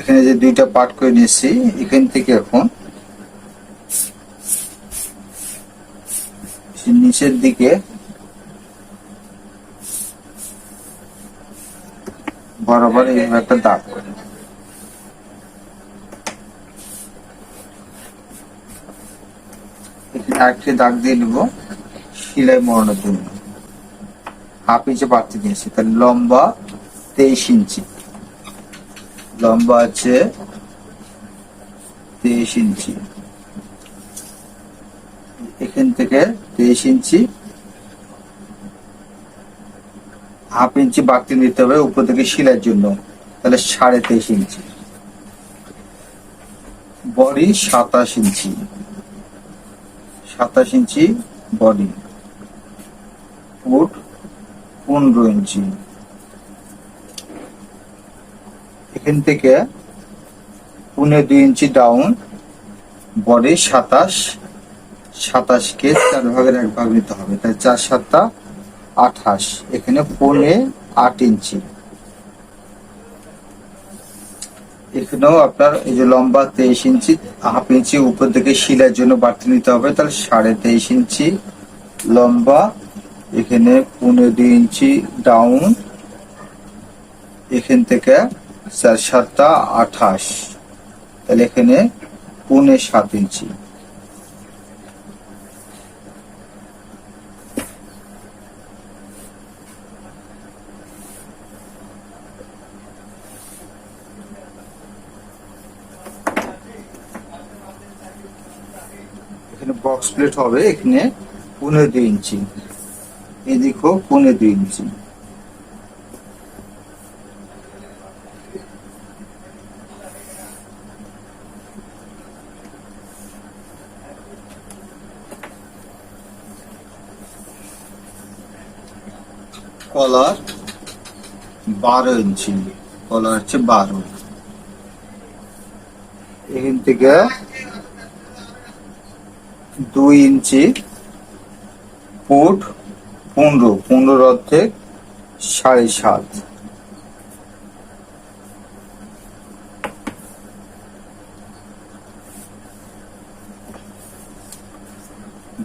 এখানে যে দুইটা পার্ট করে নিয়েছি, এখান থেকে এখন নিচের দিকে বরাবর এইভাবে একটা দাগ করে আরেকটি দাগ দিয়ে নিব সেলাই মরানোর জন্য। হাফ ইঞ্চি বাড়তি দিয়েছি তাহলে লম্বা তেইশ ইঞ্চি। লম্বা আছে তেইশ ইঞ্চি। এখান থেকে তেইশ ইঞ্চি, হাফ ইঞ্চি বাড়তি নিতে হবে উপর থেকে শিলার জন্য, তাহলে সাড়ে তেইশ ইঞ্চি। বডি সাতাশ ইঞ্চি। সাতাশ ইঞ্চি বডি। ফুট পনেরো ইঞ্চি। এখান থেকে পনেরো দুই ইঞ্চি ডাউন বডি সাতাশ, সাতাশকে চার ভাগের এক ভাগ নিতে হবে। তাই চার সাতটা আঠাশ, এখানে পনে আট ইঞ্চি। এখানেও আপনার এই যে লম্বা তেইশ ইঞ্চি, হাফ ইঞ্চি উপর থেকে শিলার জন্য বাড়তি নিতে হবে। তাহলে সাড়ে তেইশ ইঞ্চি লম্বা, এখানে পনেরো দুই ইঞ্চি ডাউন এখান থেকে চার সাতটা আঠাশ। তাহলে এখানে পৌনে সাত ইঞ্চি। এখানে বক্স প্লেট হবে, এখানে পনেরো দুই ইঞ্চি। এদিকেও পনেরো দুই ইঞ্চি। কলার বারো ইঞ্চি, কলার হচ্ছে বারো। এখান থেকে দুই ইঞ্চি, ফুট পনেরো পনেরো অর্ধেক সাড়ে সাত।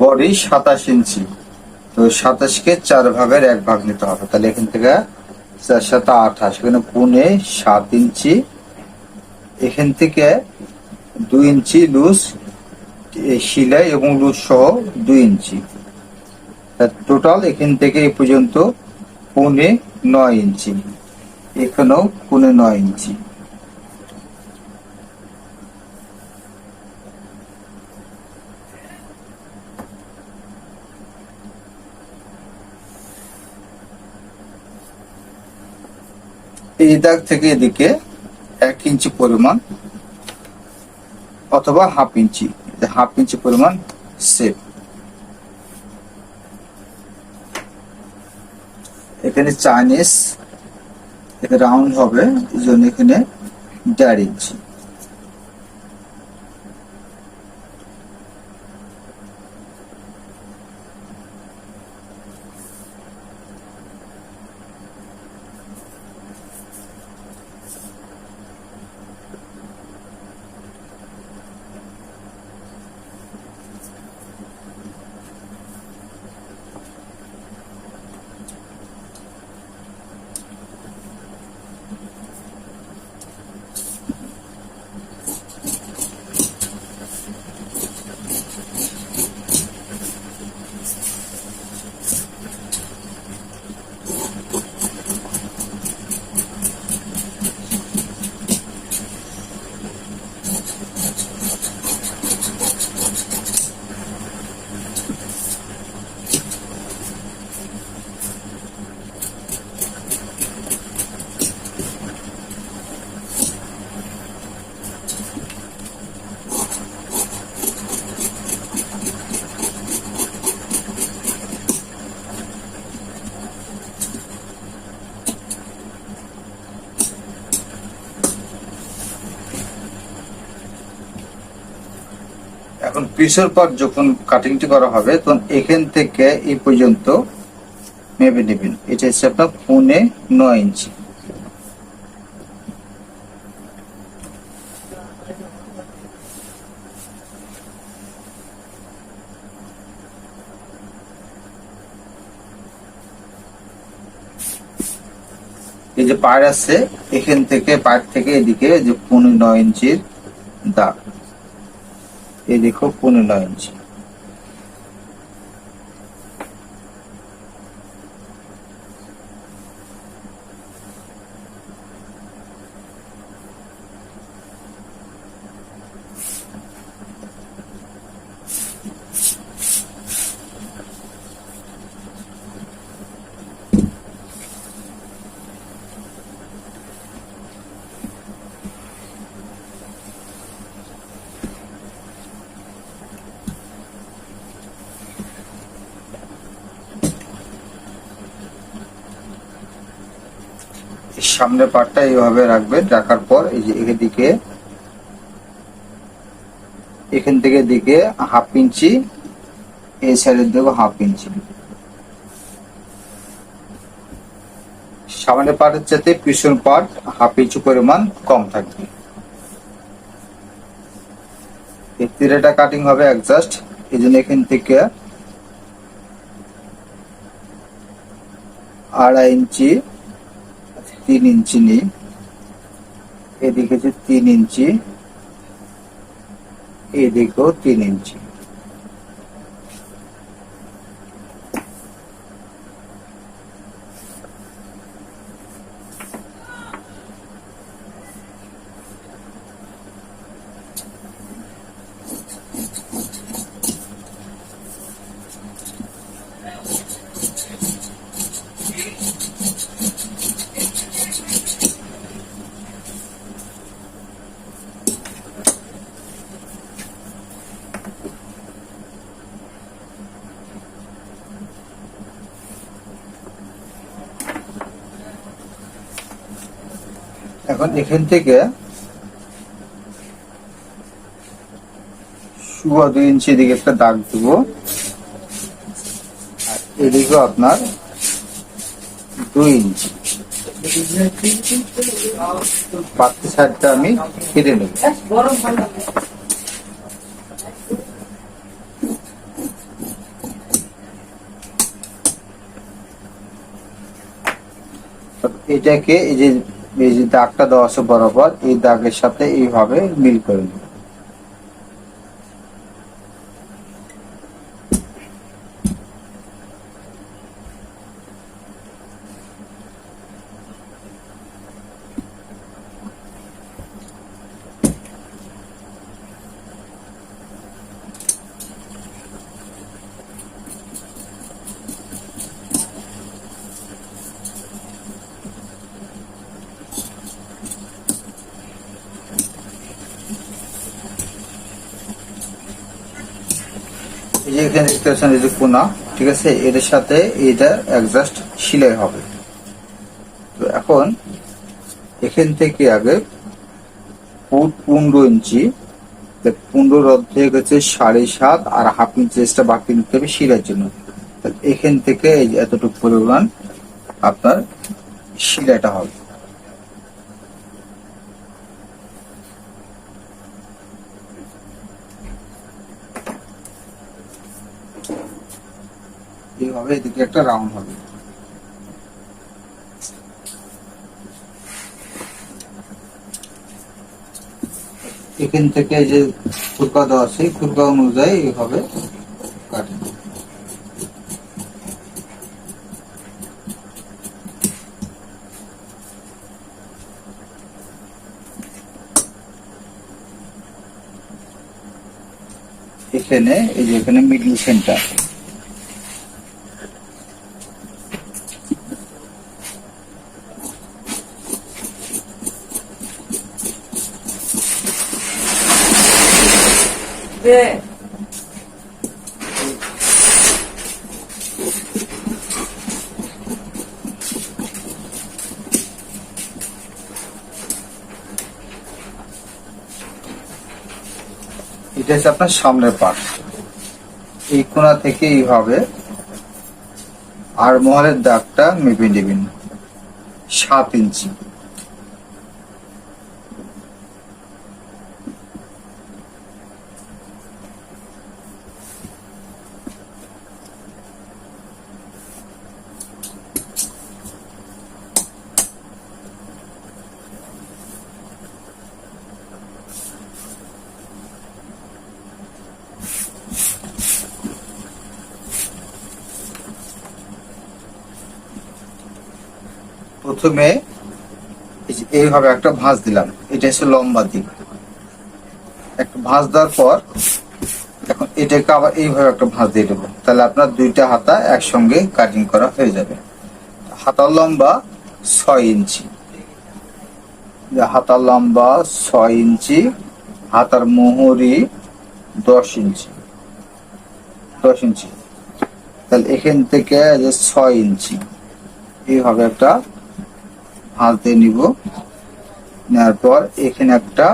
বডি সাতাশ ইঞ্চি। তো সাতাশকে চার ভাগের এক ভাগ নিতে হবে। তাহলে এখান থেকে চার সাত আঠাশ, এখানে পুনে সাত ইঞ্চি, এখান থেকে দুই ইঞ্চি লুজ শিলাই এবং লুজ সহ দুই ইঞ্চি। টোটাল এখান থেকে এ পর্যন্ত পুনে নয় ইঞ্চি, এখানেও পুনে নয় ইঞ্চি। এই দাগ থেকে এদিকে এক ইঞ্চি পরিমাণ অথবা হাফ ইঞ্চি হাফ ইঞ্চি পরিমাণ সেপ এখানে চাইনিজ রাউন্ড হবে, এই জন্য এখানে দেড় ইঞ্চি। পিসের পর যখন কাটিংটি করা হবে, তখন এখান থেকে এই পর্যন্ত মেপে নেবেন। এটা হচ্ছে আপনার পুনে নয় ইঞ্চি। এই যে পাড় আছে, এখান থেকে পাড় থেকে এদিকে যে পনেরো নয় ইঞ্চির দাগ। এই দেখো পনেরো ইঞ্চি এই সামনের পাটটা এইভাবে রাখবেন রাখার পর এই যে এদিকে, এখান থেকে দিকে হাফ ইঞ্চি, এই সাইডের দেবো হাফ ইঞ্চি। সামনের পাটের চাইতে পিছন পাট হাফ ইঞ্চি পরিমাণ কম থাকবে। তিরাটা কাটিং হবে অ্যাডজাস্ট এই জন্য এখান থেকে আড়াই ইঞ্চি তিন ইঞ্চি নিই এদিকে যে তিন ইঞ্চি এদিকেও তিন ইঞ্চি। এখন এখান থেকে শুয়া দুই ইঞ্চি এদিকে একটা দাগ দেব। আর এদিকেও আপনার দুই ইঞ্চি। পাত্তি সাইডটা আমি কেটে নেব। এটাকে এই যে এই যে দাগটা দেওয়া আছে বরাবর এই দাগের সাথে এইভাবে মিল করে নেব এখানে দেখতে পাচ্ছেন এই যে কোনা, ঠিক আছে এটার সাথে এটা অ্যাডজাস্ট সিলাই হবে। তো এখন এখান থেকে আগে ফুট পনেরো ইঞ্চি পনেরোর অর্ধেক হচ্ছে সাড়ে সাত আর হাফ ইঞ্চি এক্সট্রা বাকি নিতে হবে শিলার জন্য। এখান থেকে এতটুকু পরিমাণ আপনার শিলাটা হবে। এইভাবে এদিকে একটা রাউন্ড হবে। এখান থেকে যে খুরকা দেওয়া আছে খুরকা অনুযায়ী এইভাবে কাটে এখানে, এই যে এখানে মিডল সেন্টার এটা হচ্ছে আপনার সামনের পাট। এই কোনা থেকে এইভাবে আর মহলের দাগটা মেপে নেবেন সাত ইঞ্চি। প্রথমে এইভাবে একটা ভাঁজ দিলাম। এটা হচ্ছে লম্বা দিক। একটা ভাঁজ দেওয়ার পর এখন এটাকে আবার এইভাবে একটা ভাঁজ দিয়ে দেবো। তাহলে আপনার দুইটা হাতা একসঙ্গে কাটিং করা হয়ে যাবে। হাতার লম্বা ছয় ইঞ্চি। যে হাতার লম্বা ছয় ইঞ্চি, হাতার মোহরি দশ ইঞ্চি। দশ ইঞ্চি। তাহলে এখান থেকে ছয় ইঞ্চি, এইভাবে একটা ভাঁজ দিয়ে নিব। নেওয়ার পর এখানে একটা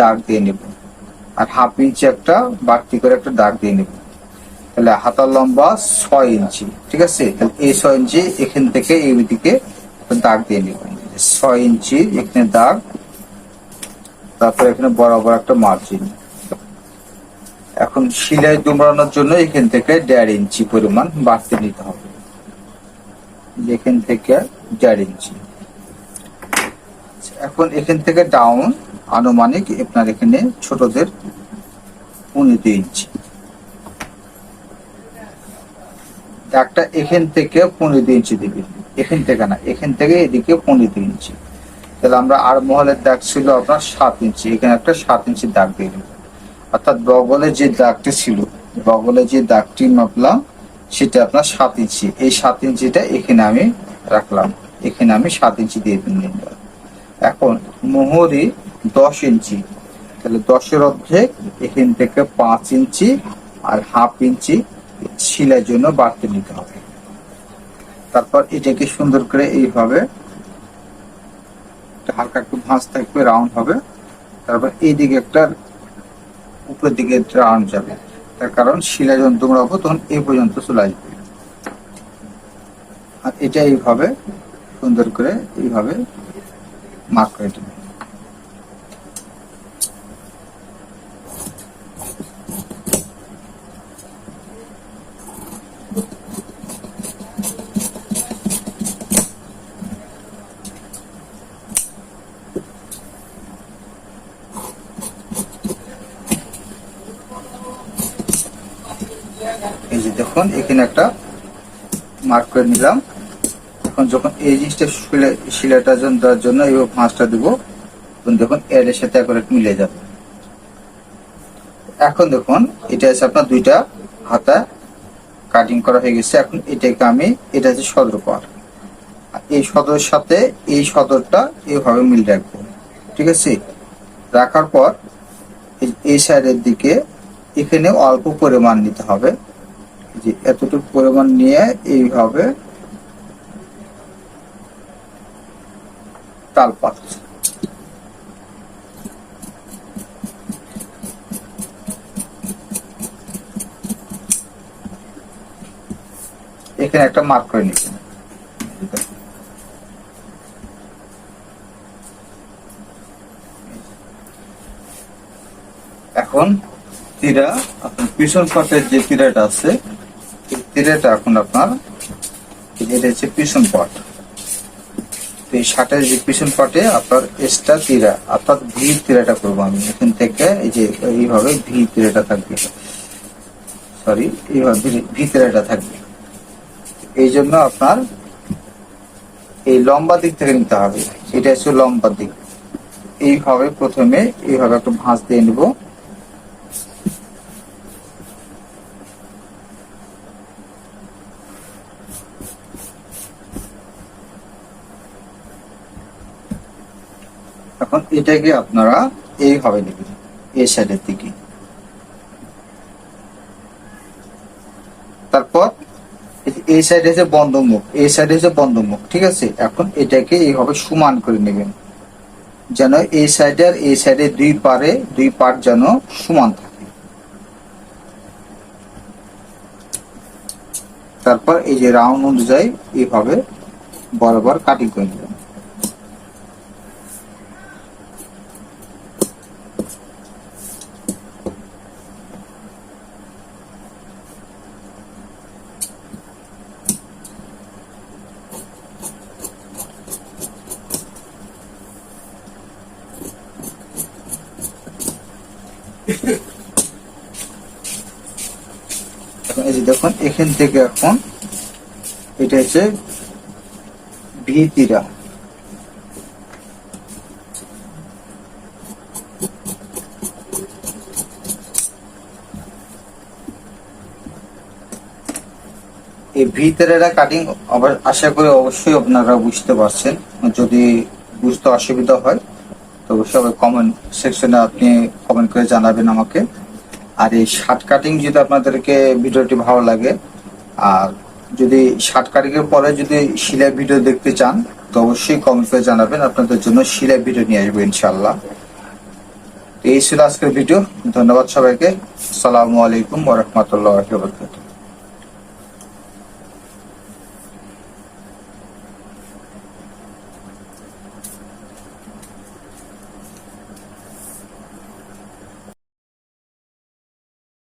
দাগ দিয়ে নিব। আর হাফ ইঞ্চি একটা বাড়তি করে একটা দাগ দিয়ে নিব। তাহলে হাতার লম্বা ছয় ইঞ্চি, ঠিক আছে? তাহলে এই ছয় ইঞ্চি এখান থেকে এই দিকে দাগ দিয়ে নিব। ছয় ইঞ্চি এখানে দাগ, তারপর এখানে বরাবর একটা মার্জিন এখন সিলাই দুমড়ানোর জন্য এখান থেকে দেড় ইঞ্চি পরিমাণ বাড়তে নিতে হবে। এখান থেকে দেড় ইঞ্চি। এখন এখান থেকে ডাউন আনুমানিক আপনার এখানে ছোটদের পনেরো ইঞ্চি একটা এখান থেকে পনেরো ইঞ্চি দিবি। এখান থেকে না, এখান থেকে এদিকে পনেরো ইঞ্চি তাহলে আমরা আর মহলের দাগ ছিল আপনার সাত ইঞ্চি এখানে একটা সাত ইঞ্চি দাগ দিয়ে অর্থাৎ বগলে যে দাগটি ছিল, বগলে যে দাগটি মাপলাম, সেটা আপনার সাত ইঞ্চি এই সাত ইঞ্চিটা এখানে আমি রাখলাম। এখানে আমি সাত ইঞ্চি দিয়ে দিন এখন মোহরি দশ ইঞ্চি। তাহলে দশের অর্ধেক, এখান থেকে পাঁচ ইঞ্চি আর হাফ ইঞ্চি সিলাই জন্য বাড়তে নিতে হবে। তারপর এটাকে সুন্দর করে এইভাবে হালকা একটু ভাঁজ থাকবে রাউন্ড হবে। তারপর এইদিকে একটা উপরের দিকে রাউন্ড যাবে। তার কারণ শিলা যখন তোমরা হব তখন এই পর্যন্ত চলে আসবে। আর এটা এইভাবে সুন্দর করে এইভাবে মার্ক করে দেবে এই যে দেখুন এখানে একটা মার্ক করে নিলাম। এখন যখন এই জিনিসটা শিলা- শিলাটা দেওয়ার জন্য এই ভাঁজটা দিব দেখুন এর সাথে একবার মিলে যাবে। এখন দেখুন, এটা হচ্ছে আপনার দুইটা হাতা কাটিং করা হয়ে গেছে। এখন এটাকে আমি, এটা হচ্ছে সদর পার এই সদরের সাথে এই সদরটা এইভাবে মিল রাখব। ঠিক আছে? রাখার পর এই সাইডের দিকে এখানে অল্প পরিমাণ নিতে হবে। যে এতটুকু পরিমাণ নিয়ে এইভাবে তালপাত এখানে একটা মার্ক করে নিচ্ছেন এখন তীরা, আপনার পিছন পাটের যে তীরাটা আছে তীরাটা এখন আপনার, এটা হচ্ছে পিছন পাট। এই শার্টের যে পিছন পাটে আপনার এক্সট্রা তীরা, অর্থাৎ ভি তীরাটা করব আমি। এখান থেকে এই যে, এইভাবে ভি তীরাটা থাকবে। সরি এইভাবে ভি- তীরাটা থাকবে। এই জন্য আপনার এই লম্বা দিক থেকে নিতে হবে। এটা হচ্ছে লম্বা দিক। এইভাবে প্রথমে এইভাবে একটু ভাঁজ দিয়ে নিব। এখন এটাকে আপনারা এইভাবে নেবেন এই সাইডের দিকে। তারপর এই- সাইডে হচ্ছে বন্ধ মুখ এই সাইডে হচ্ছে বন্ধ মুখ ঠিক আছে? এখন এটাকে এইভাবে সমান করে নেবেন, যেন এই সাইডে আর এই সাইডে দুই পারে, দুই পার্ট যেন সমান থাকে। তারপর এই যে রাউন্ড অনুযায়ী এইভাবে বরাবর কাটিং করে নেবেন। এই যে দেখুন, এখান থেকে এখন এটা হচ্ছে ভিতিরা এই ভিতরেরা কাটিং আবার আশা করি অবশ্যই আপনারা বুঝতে পারছেন। যদি বুঝতে অসুবিধা হয় তো সবাই কমেন্ট সেকশনে আপনি কমেন্ট করে জানাবেন আমাকে। আর এই শার্ট কাটিং যদি আপনাদেরকে ভিডিওটি ভালো লাগে, আর যদি শার্ট কাটিং এর পরে যদি সিলাই ভিডিও দেখতে চান, তো অবশ্যই কমেন্ট জানাবেন, আপনাদের জন্য সিলাই ভিডিও নিয়ে আসব ইনশাল্লাহ এই ছিল আজকের ভিডিও, ধন্যবাদ সবাইকে। সালামু আলাইকুম ওরহমতুল্লাহ